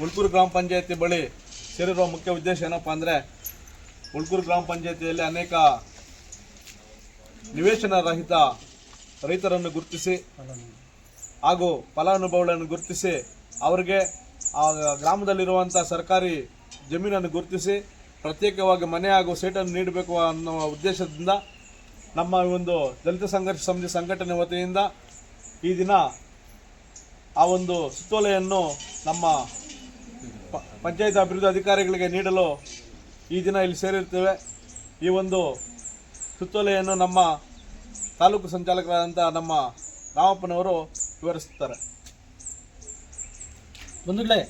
ಉಳ್ಕೂರು ಗ್ರಾಮ ಪಂಚಾಯತಿ ಬಳಿ ಸೇರಿರುವ ಮುಖ್ಯ ಉದ್ದೇಶ ಏನಪ್ಪ ಅಂದರೆ ಉಳ್ಕೂರು ಗ್ರಾಮ ಪಂಚಾಯತಿಯಲ್ಲಿ ಅನೇಕ ನಿವೇಶನ ರಹಿತ ರೈತರನ್ನು ಗುರುತಿಸಿ ಹಾಗೂ ಫಲಾನುಭವಿಗಳನ್ನು ಗುರುತಿಸಿ ಅವರಿಗೆ ಆ ಗ್ರಾಮದಲ್ಲಿರುವಂಥ ಸರ್ಕಾರಿ ಜಮೀನನ್ನು ಗುರುತಿಸಿ ಪ್ರತ್ಯೇಕವಾಗಿ ಮನೆ ಹಾಗೂ ಸೀಟನ್ನು ನೀಡಬೇಕು ಅನ್ನೋ ಉದ್ದೇಶದಿಂದ ನಮ್ಮ ಒಂದು ದಲಿತ ಸಂಘರ್ಷ ಸಮಿತಿ ಸಂಘಟನೆ ವತಿಯಿಂದ ಈ ದಿನ ಆ ಒಂದು ಸುತ್ತೋಲೆಯನ್ನು ನಮ್ಮ ಪಂಚಾಯತ್ ಅಭಿವೃದ್ಧಿ ಅಧಿಕಾರಿಗಳಿಗೆ ನೀಡಲು ಈ ದಿನ ಇಲ್ಲಿ ಸೇರಿರ್ತೇವೆ ಈ ಒಂದು ಸುತ್ತೋಲೆಯನ್ನು ನಮ್ಮ ತಾಲೂಕು ಸಂಚಾಲಕರಾದಂಥ ನಮ್ಮ ರಾಮಪ್ಪನವರು ವಿವರಿಸುತ್ತಾರೆ. ಬಂಧುಗಳೇ,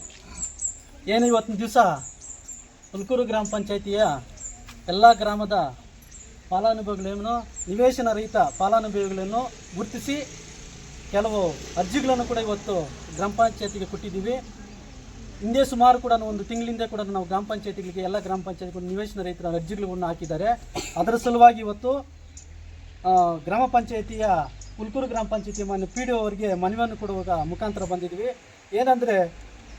ಏನು ಇವತ್ತಿನ ದಿವಸ? ಹುಲ್ಕೂರು ಗ್ರಾಮ ಪಂಚಾಯಿತಿಯ ಎಲ್ಲ ಗ್ರಾಮದ ಫಲಾನುಭವಿಗಳೇನು, ನಿವೇಶನ ರಹಿತ ಫಲಾನುಭವಿಗಳನ್ನು ಗುರುತಿಸಿ ಕೆಲವು ಅರ್ಜಿಗಳನ್ನು ಕೂಡ ಇವತ್ತು ಗ್ರಾಮ ಪಂಚಾಯತಿಗೆ ಕೊಟ್ಟಿದ್ದೀವಿ. ಹಿಂದೆ ಸುಮಾರು ಕೂಡ ಒಂದು ತಿಂಗಳಿಂದ ಕೂಡ ನಾವು ಗ್ರಾಮ ಪಂಚಾಯತಿಗಳಿಗೆ, ಎಲ್ಲ ಗ್ರಾಮ ಪಂಚಾಯತಿಗಳು ನಿವೇಶನ ರಹಿತರ ಅರ್ಜಿಗಳನ್ನು ಹಾಕಿದ್ದಾರೆ. ಅದರ ಸಲುವಾಗಿ ಇವತ್ತು ಗ್ರಾಮ ಪಂಚಾಯತಿಯ, ಹುಲ್ಕೂರು ಗ್ರಾಮ ಪಂಚಾಯತಿ ಮಾನ್ಯ ಪಿ ಡಿ ಅವರಿಗೆ ಮನವಿಯನ್ನು ಕೊಡುವಾಗ ಮುಖಾಂತರ ಬಂದಿದ್ವಿ ಏನಂದರೆ,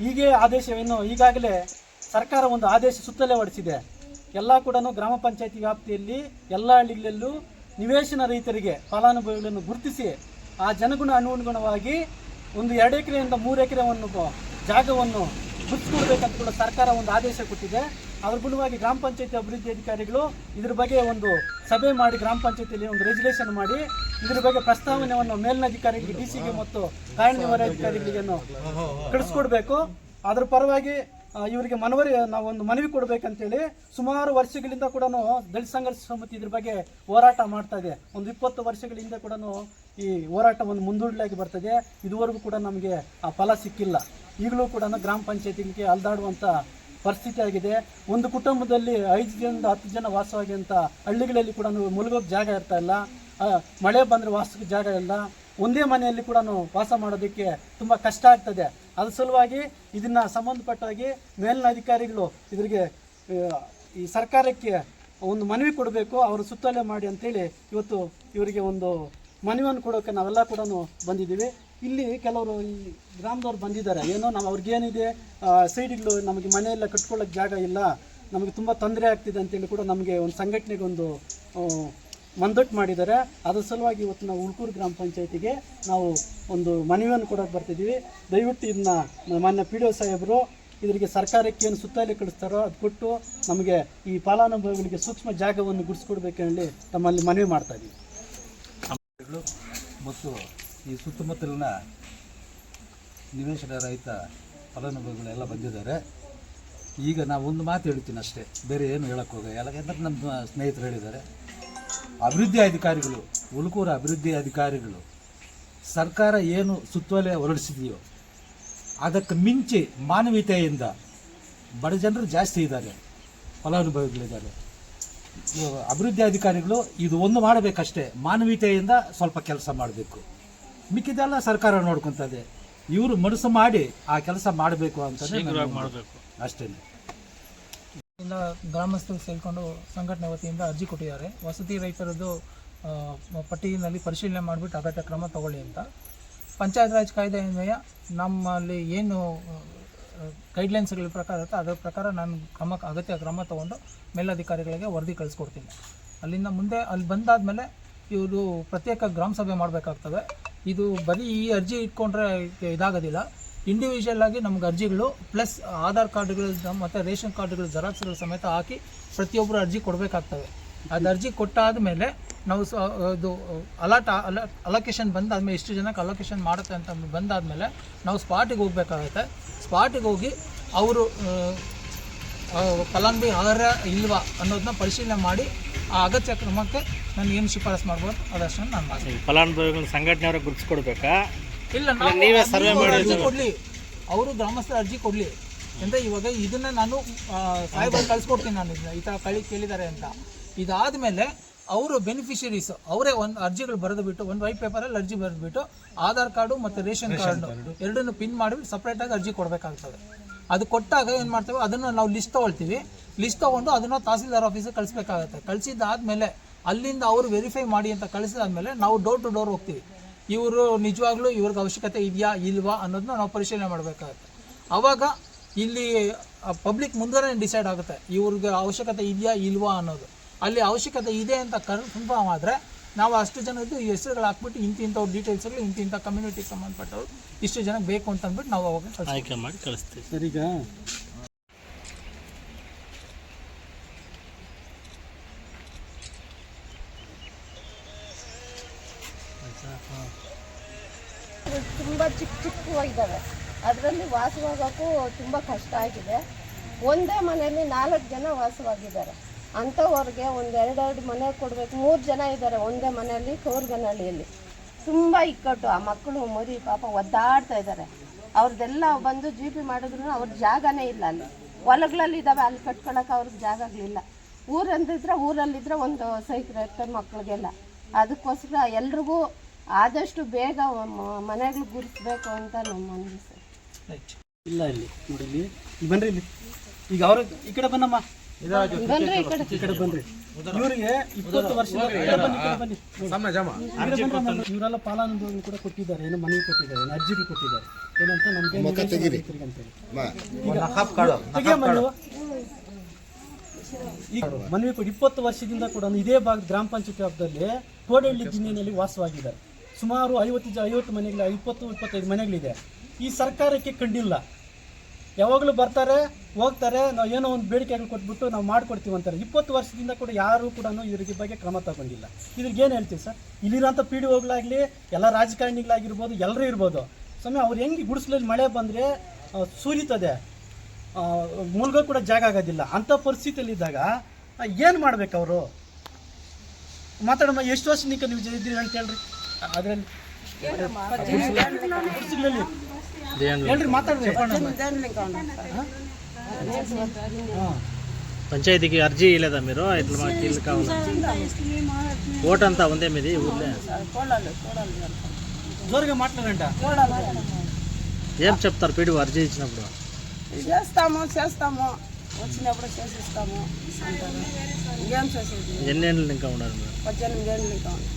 ಹೀಗೆ ಆದೇಶವನ್ನು ಈಗಾಗಲೇ ಸರ್ಕಾರ ಒಂದು ಆದೇಶ ಸುತ್ತಲೇ ಹೊರಡಿಸಿದೆ. ಎಲ್ಲ ಕೂಡ ಗ್ರಾಮ ಪಂಚಾಯತಿ ವ್ಯಾಪ್ತಿಯಲ್ಲಿ ಎಲ್ಲ ಹಳ್ಳಿಗಳಲ್ಲೂ ನಿವೇಶನ ರೈತರಿಗೆ ಫಲಾನುಭವಿಗಳನ್ನು ಗುರುತಿಸಿ ಆ ಜನಗುಣ ಅನುಗುಣವಾಗಿ ಒಂದು ಎರಡು ಎಕರೆಯಿಂದ ಮೂರು ಎಕರೆವನ್ನು ಜಾಗವನ್ನು ಗುರುತಿಸ್ಕೊಡ್ಬೇಕಂತ ಕೂಡ ಸರ್ಕಾರ ಒಂದು ಆದೇಶ ಕೊಟ್ಟಿದೆ. ಅದ್ರ ಗುಣವಾಗಿ ಗ್ರಾಮ ಪಂಚಾಯತಿ ಅಭಿವೃದ್ಧಿ ಅಧಿಕಾರಿಗಳು ಇದ್ರ ಬಗ್ಗೆ ಒಂದು ಸಭೆ ಮಾಡಿ ಗ್ರಾಮ ಪಂಚಾಯತಿಯಲ್ಲಿ ಒಂದು ರೆಜುಲೇಷನ್ ಮಾಡಿ, ಇದ್ರ ಬಗ್ಗೆ ಪ್ರಸ್ತಾವನೆಯನ್ನು ಮೇಲಿನ ಅಧಿಕಾರಿಗಳಿಗೆ ಡಿ ಸಿಗೆ ಮತ್ತು ಕಾರ್ಯನಿರ್ವಹಣಾಧಿಕಾರಿಗಳಿಗೆ ಕಳಿಸ್ಕೊಡ್ಬೇಕು. ಅದ್ರ ಪರವಾಗಿ ಇವರಿಗೆ ಮನವರಿ, ನಾವು ಒಂದು ಮನವಿ ಕೊಡಬೇಕಂತೇಳಿ ಸುಮಾರು ವರ್ಷಗಳಿಂದ ಕೂಡ ದಲಿತ ಸಂಘರ್ಷ ಸಮಿತಿ ಇದ್ರ ಬಗ್ಗೆ ಹೋರಾಟ ಮಾಡ್ತಾ ಇದೆ. ಒಂದು ಇಪ್ಪತ್ತು ವರ್ಷಗಳಿಂದ ಕೂಡ ಈ ಹೋರಾಟವನ್ನು ಮುಂದೂಡಲಾಗಿ ಬರ್ತದೆ. ಇದುವರೆಗೂ ಕೂಡ ನಮಗೆ ಆ ಫಲ ಸಿಕ್ಕಿಲ್ಲ. ಈಗಲೂ ಕೂಡ ಗ್ರಾಮ ಪಂಚಾಯತಿಗೆ ಅಲ್ದಾಡುವಂಥ ಪರಿಸ್ಥಿತಿ ಆಗಿದೆ. ಒಂದು ಕುಟುಂಬದಲ್ಲಿ ಐದು ಜನದಿಂದ ಹತ್ತು ಜನ ವಾಸವಾಗಿ ಅಂತ ಹಳ್ಳಿಗಳಲ್ಲಿ ಕೂಡ ಮುಳುಗೋಕೆ ಜಾಗ ಇರ್ತಾ ಇಲ್ಲ. ಮಳೆ ಬಂದರೆ ವಾಸಕ್ಕೆ ಜಾಗ ಇಲ್ಲ. ಒಂದೇ ಮನೆಯಲ್ಲಿ ಕೂಡ ವಾಸ ಮಾಡೋದಕ್ಕೆ ತುಂಬ ಕಷ್ಟ ಆಗ್ತದೆ. ಅದ್ರ ಸಲುವಾಗಿ ಇದನ್ನು ಸಂಬಂಧಪಟ್ಟಾಗಿ ಮೇಲಿನ ಅಧಿಕಾರಿಗಳು ಇದ್ರಿಗೆ ಈ ಸರ್ಕಾರಕ್ಕೆ ಒಂದು ಮನವಿ ಕೊಡಬೇಕು ಅವರು ಸುತ್ತೋಲೆ ಮಾಡಿ ಅಂತೇಳಿ ಇವತ್ತು ಇವರಿಗೆ ಒಂದು ಮನವಿಯನ್ನು ಕೊಡೋಕೆ ನಾವೆಲ್ಲ ಕೂಡ ಬಂದಿದ್ದೀವಿ. ಇಲ್ಲಿ ಕೆಲವರು ಈ ಗ್ರಾಮದವ್ರು ಬಂದಿದ್ದಾರೆ. ಏನೋ ನಾವು ಅವ್ರಿಗೇನಿದೆ ಸೈಡ್ಗಳು ನಮಗೆ ಮನೆಯೆಲ್ಲ ಕಟ್ಕೊಳ್ಳೋಕ್ಕೆ ಜಾಗ ಇಲ್ಲ ನಮಗೆ ತುಂಬ ತೊಂದರೆ ಆಗ್ತಿದೆ ಅಂತೇಳಿ ಕೂಡ ನಮಗೆ ಒಂದು ಸಂಘಟನೆಗೆ ಒಂದು ಆ, ಮಂದಟ್ಟು ಮಾಡಿದ್ದಾರೆ. ಅದರ ಸಲುವಾಗಿ ಇವತ್ತು ನಾವು ಉಳ್ಕೂರು ಗ್ರಾಮ ಪಂಚಾಯತಿಗೆ ನಾವು ಒಂದು ಮನವಿಯನ್ನು ಕೊಡೋಕೆ ಬರ್ತಿದ್ದೀವಿ. ದಯವಿಟ್ಟು ಇದನ್ನ ಮಾನ್ಯ ಪಿ ಡಿ ಒ ಸಾಹೇಬರು ಇದರಿಗೆ ಸರ್ಕಾರಕ್ಕೆ ಏನು ಸುತ್ತಲೇ ಕಳಿಸ್ತಾರೋ ಅದು ಕೊಟ್ಟು ನಮಗೆ ಈ ಫಲಾನುಭವಿಗಳಿಗೆ ಸೂಕ್ಷ್ಮ ಜಾಗವನ್ನು ಗುಡಿಸ್ಕೊಡ್ಬೇಕು ಹೇಳಿ ತಮ್ಮಲ್ಲಿ ಮನವಿ ಮಾಡ್ತಾ ಇದ್ದೀವಿ. ಮತ್ತು ಈ ಸುತ್ತಮುತ್ತಲಿನ ನಿವೇಶನ ರಹಿತ ಫಲಾನುಭವಿಗಳೆಲ್ಲ ಬಂದಿದ್ದಾರೆ. ಈಗ ನಾವು ಒಂದು ಮಾತು ಹೇಳ್ತೀನಿ ಅಷ್ಟೇ. ಬೇರೆ ಏನು ಹೇಳೋಕ್ಕೋಗ ಎಲ್ಲ ಯಾಕಂದ್ರೆ ನಮ್ಮ ಸ್ನೇಹಿತರು ಹೇಳಿದ್ದಾರೆ. ಅಭಿವೃದ್ಧಿ ಅಧಿಕಾರಿಗಳು ಉಳುಕೂರು ಅಭಿವೃದ್ಧಿ ಅಧಿಕಾರಿಗಳು ಸರ್ಕಾರ ಏನು ಸುತ್ತೋಲೆ ಹೊರಡಿಸಿದೆಯೋ ಅದಕ್ಕೆ ಮಿಂಚಿ ಮಾನವೀಯತೆಯಿಂದ ಬಡ ಜನರು ಜಾಸ್ತಿ ಇದ್ದಾರೆ ಫಲಾನುಭವಿಗಳಿದ್ದಾರೆ. ಅಭಿವೃದ್ಧಿ ಅಧಿಕಾರಿಗಳು ಇದು ಒಂದು ಮಾಡಬೇಕಷ್ಟೇ ಮಾನವೀಯತೆಯಿಂದ ಸ್ವಲ್ಪ ಕೆಲಸ ಮಾಡಬೇಕು. ಮಿಕ್ಕಿದೆಲ್ಲ ಸರ್ಕಾರ ನೋಡ್ಕೊತದೆ. ಇವರು ಮನಸ್ಸು ಮಾಡಿ ಆ ಕೆಲಸ ಮಾಡಬೇಕು ಅಂತ ಅಷ್ಟೇ ಇಂದ ಗ್ರಾಮಸ್ಥರು ಸೇರಿಕೊಂಡು ಸಂಘಟನೆ ವತಿಯಿಂದ ಅರ್ಜಿ ಕೊಟ್ಟಿದ್ದಾರೆ. ವಸತಿ ರೈತರದ್ದು ಪಟ್ಟಿಯಲ್ಲಿ ಪರಿಶೀಲನೆ ಮಾಡಿಬಿಟ್ಟು ಅಗತ್ಯ ಕ್ರಮ ತಗೊಳ್ಳಿ ಅಂತ. ಪಂಚಾಯತ್ ರಾಜ್ ಕಾಯ್ದೆ ಅನ್ವಯ, ನಮ್ಮಲ್ಲಿ ಏನು ಗೈಡ್ಲೈನ್ಸ್ಗಳ ಪ್ರಕಾರ ಇರುತ್ತೆ ಅದರ ಪ್ರಕಾರ ನಾನು ಕ್ರಮ, ಅಗತ್ಯ ಕ್ರಮ ತಗೊಂಡು ಮೇಲಧಿಕಾರಿಗಳಿಗೆ ವರದಿ ಕಳಿಸ್ಕೊಡ್ತೀನಿ. ಅಲ್ಲಿಂದ ಮುಂದೆ ಅಲ್ಲಿ ಬಂದಾದಮೇಲೆ ಇವರು ಪ್ರತ್ಯೇಕ ಗ್ರಾಮ ಸಭೆ ಮಾಡಬೇಕಾಗ್ತದೆ. ಇದು ಬರೀ ಈ ಅರ್ಜಿ ಇಟ್ಕೊಂಡ್ರೆ ಇದಾಗೋದಿಲ್ಲ. ಇಂಡಿವಿಜುವಲ್ ಆಗಿ ನಮ್ಗೆ ಅರ್ಜಿಗಳು ಪ್ಲಸ್ ಆಧಾರ್ ಕಾರ್ಡ್ಗಳು ಮತ್ತು ರೇಷನ್ ಕಾರ್ಡ್ಗಳು ಜೆರಾಕ್ಸ್ಗಳು ಸಮೇತ ಹಾಕಿ ಪ್ರತಿಯೊಬ್ಬರು ಅರ್ಜಿ ಕೊಡಬೇಕಾಗ್ತವೆ. ಅದು ಅರ್ಜಿ ಕೊಟ್ಟಾದ ಮೇಲೆ ನಾವು ಸ ಇದು ಅಲಾಟ್ ಅಲ ಅಲೋಕೇಶನ್ ಬಂದಾದ್ಮೇಲೆ ಎಷ್ಟು ಜನಕ್ಕೆ ಅಲೋಕೇಶನ್ ಮಾಡುತ್ತೆ ಅಂತ ಬಂದಾದಮೇಲೆ ನಾವು ಸ್ಪಾಟಿಗೆ ಹೋಗ್ಬೇಕಾಗತ್ತೆ. ಸ್ಪಾಟಿಗೆ ಹೋಗಿ ಅವರು ಫಲಾನುಭವಿ ಅರ್ಹ ಇಲ್ವಾ ಅನ್ನೋದನ್ನ ಪರಿಶೀಲನೆ ಮಾಡಿ ಆ ಅಗತ್ಯ ಕ್ರಮಕ್ಕೆ ನಾನು ಏನು ಶಿಫಾರಸು ಮಾಡ್ಬೋದು. ಅದಷ್ಟನ್ನು ನಾನು ಮಾಡ್ತೀನಿ. ಫಲಾನುಭವಿಗಳ ಸಂಘಟನೆಯವ್ರಿಗೆ ಗುರುತಿಸ್ಕೊಡ್ಬೇಕಾ? ಇಲ್ಲ ನಾವು ನೀವೇ ಸರ್ವೆ ಮಾಡಿ ಅರ್ಜಿ ಕೊಡ್ಲಿ. ಅವರು ಗ್ರಾಮಸ್ಥರ ಅರ್ಜಿ ಕೊಡ್ಲಿ. ಅಂದ್ರೆ ಇವಾಗ ಇದನ್ನ ನಾನು ಸಾಹೇಬರು ಕಳ್ಸಿಕೊಡ್ತೀನಿ ನಾನು ಇದನ್ನ. ಈ ಥರ ಕಳಿ ಕೇಳಿದ್ದಾರೆ ಅಂತ. ಇದಾದ್ಮೇಲೆ ಅವರು ಬೆನಿಫಿಷರೀಸ್ ಅವರೇ ಒಂದು ಅರ್ಜಿಗಳು ಬರೆದು ಬಿಟ್ಟು ಒಂದು ವೈಟ್ ಪೇಪರಲ್ಲಿ ಅರ್ಜಿ ಬರೆದ್ಬಿಟ್ಟು ಆಧಾರ್ ಕಾರ್ಡು ಮತ್ತು ರೇಷನ್ ಕಾರ್ಡ್ ಎರಡನ್ನು ಪಿನ್ ಮಾಡಿಬಿಟ್ಟು ಸಪ್ರೇಟಾಗಿ ಅರ್ಜಿ ಕೊಡಬೇಕಾಗ್ತದೆ. ಅದು ಕೊಟ್ಟಾಗ ಏನು ಮಾಡ್ತೇವೆ? ಅದನ್ನು ನಾವು ಲಿಸ್ಟ್ ತಗೊಳ್ತೀವಿ. ಲಿಸ್ಟ್ ತಗೊಂಡು ಅದನ್ನು ತಹಸೀಲ್ದಾರ್ ಆಫೀಸಿಗೆ ಕಳಿಸ್ಬೇಕಾಗತ್ತೆ. ಕಳಿಸಿದ್ದಾದ್ಮೇಲೆ ಅಲ್ಲಿಂದ ಅವರು ವೆರಿಫೈ ಮಾಡಿ ಅಂತ ಕಳಿಸಿದಾದ್ಮೇಲೆ ನಾವು ಡೋರ್ ಟು ಡೋರ್ ಹೋಗ್ತೀವಿ. ಇವರು ನಿಜವಾಗ್ಲೂ ಇವ್ರಿಗೆ ಅವಶ್ಯಕತೆ ಇದೆಯಾ ಇಲ್ವಾ ಅನ್ನೋದನ್ನ ನಾವು ಪರಿಶೀಲನೆ ಮಾಡಬೇಕಾಗುತ್ತೆ. ಆವಾಗ ಇಲ್ಲಿ ಪಬ್ಲಿಕ್ ಮುಂದೆ ಡಿಸೈಡ್ ಆಗುತ್ತೆ ಇವ್ರಿಗೆ ಅವಶ್ಯಕತೆ ಇದೆಯಾ ಇಲ್ವಾ ಅನ್ನೋದು. ಅಲ್ಲಿ ಅವಶ್ಯಕತೆ ಇದೆ ಅಂತ ಕನ್ಫರ್ಮ್ ಆದರೆ ನಾವು ಅಷ್ಟು ಜನದ್ದು ಹೆಸರುಗಳು ಹಾಕ್ಬಿಟ್ಟು ಇಂಥ ಡೀಟೇಲ್ಸ್ ಡೀಟೇಲ್ಸ್ಗಳು ಇಂತಿಂಥ ಕಮ್ಯುನಿಟಿ ಕಮ್ಯುನಿಟಿಗೆ ಸಂಬಂಧಪಟ್ಟವ್ರು ಇಷ್ಟು ಜನಕ್ಕೆ ಬೇಕು ಅಂತ ಅಂದ್ಬಿಟ್ಟು ನಾವು ಅವಾಗ. ಆಯ್ಕೆ ಮಾಡಿ ಕಳಿಸ್ತೀವಿ. ಸರ್ ಚಿಕ್ಕವಾಗಿದ್ದಾವೆ ಅದರಲ್ಲಿ ವಾಸವಾಗೋಕ್ಕೂ ತುಂಬ ಕಷ್ಟ ಆಗಿದೆ. ಒಂದೇ ಮನೆಯಲ್ಲಿ ನಾಲ್ಕು ಜನ ವಾಸವಾಗಿದ್ದಾರೆ. ಅಂಥವ್ರಿಗೆ ಒಂದು ಎರಡೆರಡು ಮನೆ ಕೊಡಬೇಕು. ಮೂರು ಜನ ಇದ್ದಾರೆ ಒಂದೇ ಮನೆಯಲ್ಲಿ ಕೋರ್ಗನಹಳ್ಳಿಯಲ್ಲಿ ತುಂಬ ಇಕ್ಕಟ್ಟು. ಆ ಮಕ್ಕಳು, ಮರಿ, ಪಾಪ ಒದ್ದಾಡ್ತಾ ಇದ್ದಾರೆ. ಅವ್ರದ್ದೆಲ್ಲ ಬಂದು ಜಿ ಪಿ ಮಾಡಿದ್ರು, ಅವ್ರ ಜಾಗನೇ ಇಲ್ಲ ಅಲ್ಲಿ. ಹೊಲಗಳಲ್ಲಿ ಇದ್ದಾವೆ, ಅಲ್ಲಿ ಕಟ್ಕೊಳಕ್ಕೆ ಅವ್ರಿಗೆ ಜಾಗಗಳಿಲ್ಲ ಊರಂದಿದ್ರೆ ಊರಲ್ಲಿದ್ರೆ ಒಂದು ಸೈಕಲ್ ಇರ್ತಾರೆ ಮಕ್ಕಳಿಗೆಲ್ಲ. ಅದಕ್ಕೋಸ್ಕರ ಎಲ್ರಿಗೂ ಆದಷ್ಟು ಬೇಗ ಮನೆಗೆ ಮನೆಗಳು ಗುರುತಿಸ್ಬೇಕು ಅಂತ ನಮ್ಮ ಮನವಿ ಸರ್. ರೈಟ್ ಇಲ್ಲ ಇಲ್ಲಿ ನೋಡಿ ಇಲ್ಲಿ. ಇಲ್ಲಿ ಬನ್ರಿ ಇಲ್ಲಿ. ಈಗ ಅವ್ರ ಈ ಕಡೆ ಬನ್ನಮ್ಮ. ಬನ್ರಿ ಈ ಕಡೆ ಈ ಕಡೆ ಬನ್ರಿ. ಇವರಿಗೆ ಇಪ್ಪತ್ತು ವರ್ಷ ಇವರೆಲ್ಲ ಫಲಾನುಭವಿಗಳು ಕೂಡ ಕೊಟ್ಟಿದ್ದಾರೆ. ಏನೋ ಮನವಿ ಕೊಟ್ಟಿದ್ದಾರೆ ಏನೋ ಅರ್ಜಿಗೆ ಕೊಟ್ಟಿದ್ದಾರೆ. ಏನಂತ ನಮ್ಗೆ. ಈಗ ಮನವಿ ಕೊಟ್ಟು ಇಪ್ಪತ್ತು ವರ್ಷದಿಂದ ಕೂಡ ಇದೇ ಭಾಗ ಗ್ರಾಮ ಪಂಚಾಯತ್ ವ್ಯಾಪ್ತಿಯಲ್ಲಿ ಕೋಡಹಳ್ಳಿ ಜಿಲ್ಲೆಯಲ್ಲಿ ವಾಸವಾಗಿದ್ದಾರೆ. ಸುಮಾರು ಐವತ್ತು ಜ, ಐವತ್ತು ಮನೆಗಳ, ಇಪ್ಪತ್ತು, ಇಪ್ಪತ್ತೈದು ಮನೆಗಳಿದೆ. ಈ ಸರ್ಕಾರಕ್ಕೆ ಕಂಡಿಲ್ಲ ಯಾವಾಗಲೂ ಬರ್ತಾರೆ, ಹೋಗ್ತಾರೆ, ನಾವು ಏನೋ ಒಂದು ಬೇಡಿಕೆಗಳು ಕೊಟ್ಬಿಟ್ಟು ನಾವು ಮಾಡ್ಕೊಡ್ತೀವಿ ಅಂತಾರೆ. ಇಪ್ಪತ್ತು ವರ್ಷದಿಂದ ಕೂಡ ಯಾರೂ ಕೂಡ ಇದ್ರ ಬಗ್ಗೆ ಕ್ರಮ ತಗೊಂಡಿಲ್ಲ. ಇದ್ರಿಗೆ ಏನು ಹೇಳ್ತೀವಿ ಸರ್? ಇಲ್ಲಿರೋಂಥ ಪಿ ಡಿ ಒಗಳಾಗಲಿ, ಎಲ್ಲ ರಾಜಕಾರಣಿಗಳಾಗಿರ್ಬೋದು ಎಲ್ಲರೂ ಇರ್ಬೋದು. ಸ್ವಾಮಿ, ಅವ್ರು ಹೆಂಗೆ ಗುಡಿಸಲಲ್ಲಿ ಮಳೆ ಬಂದರೆ ಸುರಿತದೆ? ಮುಲ್ಗೋ ಕೂಡ ಜಾಗ ಆಗೋದಿಲ್ಲ. ಅಂಥ ಪರಿಸ್ಥಿತಿಯಲ್ಲಿದ್ದಾಗ ಏನು ಮಾಡ್ಬೇಕು ಅವರು? ಮಾತಾಡಮ್ಮ, ಎಷ್ಟು ವರ್ಷ ನೀವು ಇದ್ದೀರಿ ಅಂತ ಹೇಳ್ರಿ. పంచాయతీకి అర్జీ ఇవ్వలేదా మీరు? ఇట్లా మాకు ఇల్లు కావాలి? ఓట్ అంతా ఉందే మీది ఊర్లే? జోరుగా మాట్లాడంట. ఏం చెప్తారు పీడి అర్జీ ఇచ్చినప్పుడు? చేస్తాము చేస్తాము. వచ్చినప్పుడు చేసిస్తాము. అంటారు. ఇంకేం చేసేది? ఎన్ని ఏళ్ళు ఇంకా ఉండాలి పద్దెనిమిది ఏళ్ళు ఇంకా ఉంది.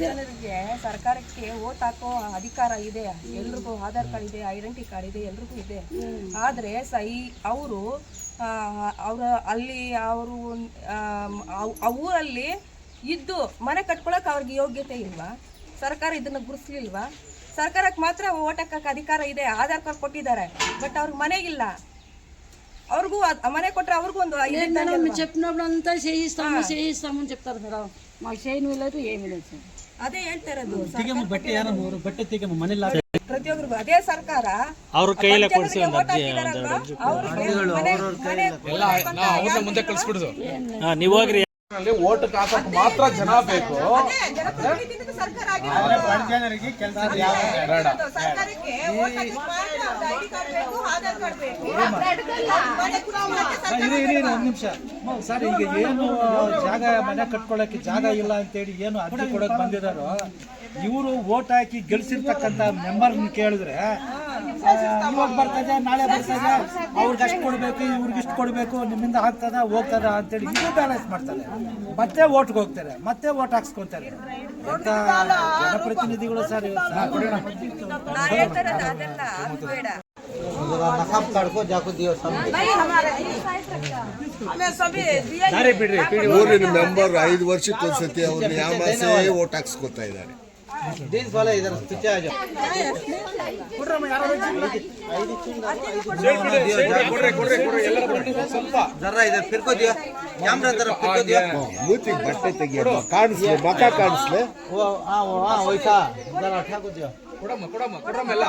ಜನರಿಗೆ ಸರ್ಕಾರಕ್ಕೆ ಓಟ್ ಹಾಕೋ ಅಧಿಕಾರ ಇದೆ. ಎಲ್ರಿಗೂ ಆಧಾರ್ ಕಾರ್ಡ್ ಇದೆ, ಐಡೆಂಟಿ ಕಾರ್ಡ್ ಇದೆ, ಎಲ್ರಿಗೂ ಇದೆ. ಆದ್ರೆ ಸೈ, ಅವರು ಅವರ ಅಲ್ಲಿ ಅವರು ಊರಲ್ಲಿ ಇದ್ದು ಮನೆ ಕಟ್ಕೊಳಕ್ ಅವ್ರಿಗೆ ಯೋಗ್ಯತೆ ಇಲ್ವಾ? ಸರ್ಕಾರ ಇದನ್ನ ಗುರುಸ್ಲಿಲ್ವಾ ಸರ್ಕಾರಕ್ಕೆ ಮಾತ್ರ ಓಟ್ ಹಾಕಕ್ಕೆ ಅಧಿಕಾರ ಇದೆ, ಆಧಾರ್ ಕಾರ್ಡ್ ಕೊಟ್ಟಿದ್ದಾರೆ, ಬಟ್ ಅವ್ರಿಗೆ ಮನೆಗಿಲ್ಲ ಅವ್ರಿಗೂ ಮನೆ ಕೊಟ್ರೆ ಅವ್ರಿಗೂ ಒಂದು నేను మనం చెప్పినప్పుడు అంతా చేయిస్తాము చేయిస్తాము అని చెప్తారు ಅದೇ ಹೇಳ್ತಾರೆ ಅದು ಬಟ್ಟೆ ಬಟ್ಟೆ ಪ್ರತಿಯೊಬ್ಬರು ಅದೇ ಸರ್ಕಾರ. ಅವ್ರ ಕೈಯಲ್ಲೇ ಕೊಡಿಸಿ ಒಂದು ಅರ್ಜಿ ಅವ್ರನ್ನ ಮುಂದೆ ಕಳಿಸ್ಬಿಡುದು. ನೀವು ಹೋಗ್ರಿ. ಓಟ್ ಮಾತ್ರ ಜನ ಬೇಕು. ಬೇಡ. ಸರ್ಕಾರಕ್ಕೆ ಒಂದು ID card ಬೇಕು, ಆಧಾರ್ ಕಾರ್ಡ್ ಬೇಕು. ಮನೆ ಕುತ್ಕೊಳ್ಳೋಕೆ ಸರ್ಕಾರ ಇರಿ ಇರಿ ಒಂದು ನಿಮಿಷ ಸರ್ ಈಗ ಏನು ಜಾಗ ಮನೆ ಕಟ್ಕೊಳ್ಳೋಕೆ ಜಾಗ ಇಲ್ಲ ಅಂತೇಳಿ ಏನು ಅರ್ಜಿ ಕೊಡೋಕೆ ಬಂದಿದಾರೋ ಇವರು ಓಟ್ ಹಾಕಿ ಗೆಲ್ಸಿರ್ತಕ್ಕಂತ ಮೆಂಬರ್ ಕೇಳಿದ್ರೆ ಇವಾಗ ಬರ್ತದೆ ನಾಳೆ ಬರ್ತದೆ ಅವ್ರಿಗೆ ಅಷ್ಟು ಕೊಡಬೇಕು ಇವ್ರಿಗೆ ಇಷ್ಟು ಕೊಡಬೇಕು ನಿಮ್ಮಿಂದ ಆಗ್ತದ ಹೋಗ್ತದ ಅಂತೇಳಿ ಇದು ಬ್ಯಾಲೆನ್ಸ್ ಮಾಡ್ತಾರೆ ಮತ್ತೆ ಓಟ್ಗೆ ಹೋಗ್ತಾರೆ ಮತ್ತೆ ಓಟ್ ಹಾಕ್ಸ್ಕೊಂತಾರೆ ಅಂತ ಜನಪ್ರತಿನಿಧಿಗಳು ಸರ್ ಇವ್ರು. ಹಾ, ಕೊಡೋಣ. ನಾನು ಹೇಳ್ತಾ ಇರೋದು ಅದೆಲ್ಲ ಅದು ಬೇಡ हमें सभी दिया ಊರಿನ ಮೆಂಬರ್ ಐದು ವರ್ಷಕ್ಕೆ ಒಂದ್ಸತಿ ಅವ್ರನ್ನ ಯಾಮಾಸೆ ಓಟ್ ಹಾಕ್ಸ್ಕೊತಾ ಇದ್ದಾರೆ ಮೂತಿ ಬಟ್ಟೆ ತೆಗಿಯಮ್ಮ ಕಾಣಿಸ್ಲಿ ಮಕ ಕಾಣಿಸ್ಲಿ ಕೊಡಮ್ಮ ಕೊಡಮ್ಮ ಕೊಡ್ರಮ್ಮ ಎಲ್ಲ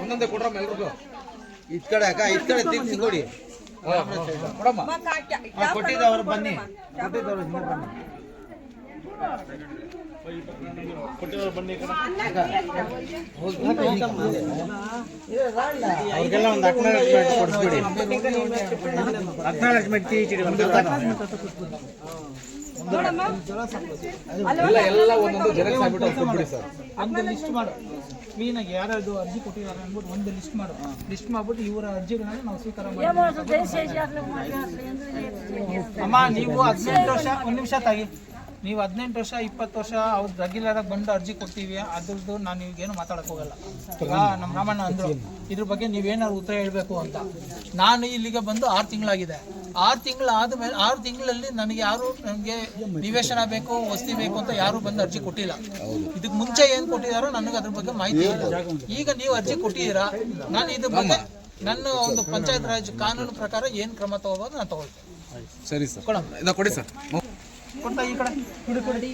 ಒಂದೊಂದೇ ಕೊಡ್ರಮ್ಮ ಎಲ್ರಿಗೂ ಕೊಡಮ್ಮ ಕೊಟ್ಟಿದ್ದವ್ರು ಬನ್ನಿ. ಅವ್ರಿಗೆಲ್ಲ ಒಂದು ಒಂದು ಒಂದೊಂದು ಸರ್. ಲಿಸ್ಟ್ ಮಾಡು. ಕ್ಲೀನಾಗಿ ಯಾರ್ಯಾರು ಅರ್ಜಿ ಕೊಟ್ಟಿದ್ದಾರೆ ಅಂದ್ಬಿಟ್ಟು ಒಂದು ಲಿಸ್ಟ್ ಮಾಡು. ಲಿಸ್ಟ್ ಮಾಡ್ಬಿಟ್ಟು ಇವರ ಅರ್ಜಿಗಳನ್ನ ನಾವು ಸ್ವೀಕಾರ ಮಾಡಿ. ಅಮ್ಮ ನೀವು ಹದಿನೆಂಟು ವರ್ಷ ಒಂದು ನಿಮಿಷ ತಾಗಿ ನೀವು ಹದಿನೆಂಟು ವರ್ಷ ಇಪ್ಪತ್ತು ವರ್ಷ ಅವ್ರು ರೆಗ್ಯುಲರ್ ಆಗಿ ಬಂದು ಅರ್ಜಿ ಕೊಡ್ತೀವಿ ಅದ್ರದ್ದು ನಾನು ನಿಮ್ಗೇನು ಮಾತಾಡಕ್ ಹೋಗಲ್ಲ. ಈಗ ನಮ್ಮ ರಾಮಣ್ಣ ಅಂದ್ರು ಇದ್ರ ಬಗ್ಗೆ ನೀವೇನಾದ್ರು ಉತ್ತರ ಹೇಳ್ಬೇಕು ಅಂತ. ನಾನು ಇಲ್ಲಿಗೆ ಬಂದು ಆರು ತಿಂಗಳಾಗಿದೆ. ಆರು ತಿಂಗಳು ಆದ್ಮೇಲೆ ಆರು ತಿಂಗಳಲ್ಲಿ ನನಗೆ ಯಾರು ನನಗೆ ನಿವೇಶನ ಬೇಕು ವಸ್ತಿ ಬೇಕು ಅಂತ ಯಾರು ಬಂದು ಅರ್ಜಿ ಕೊಟ್ಟಿಲ್ಲ. ಇದಕ್ಕೆ ಮುಂಚೆ ಏನ್ ಕೊಟ್ಟಿದಾರೋ ನನಗೆ ಅದ್ರ ಬಗ್ಗೆ ಮಾಹಿತಿ ಇಲ್ಲ. ಈಗ ನೀವು ಅರ್ಜಿ ಕೊಟ್ಟಿದ್ದೀರಾ ನಾನು ಇದ್ರ ಬಗ್ಗೆ ನನ್ನ ಒಂದು ಪಂಚಾಯತ್ ರಾಜ್ ಕಾನೂನು ಪ್ರಕಾರ ಏನ್ ಕ್ರಮ ತಗೋಬೋದು ನಾನು ತಗೊಳ್ತೇನೆ. ಸರಿ ಸರ್. ಕೊಡಿ ಸರ್. ಕೊಡ್ತಾ ಈ ಕಡೆ. ಕೊಡಿ ಕೊಡಿ.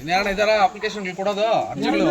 ಇನ್ಯಾರಣ ಇದಾರ ಅಪ್ಲಿಕೇಶನ್ ಕೊಡೋದು? ಅರ್ಜಿಗಳು?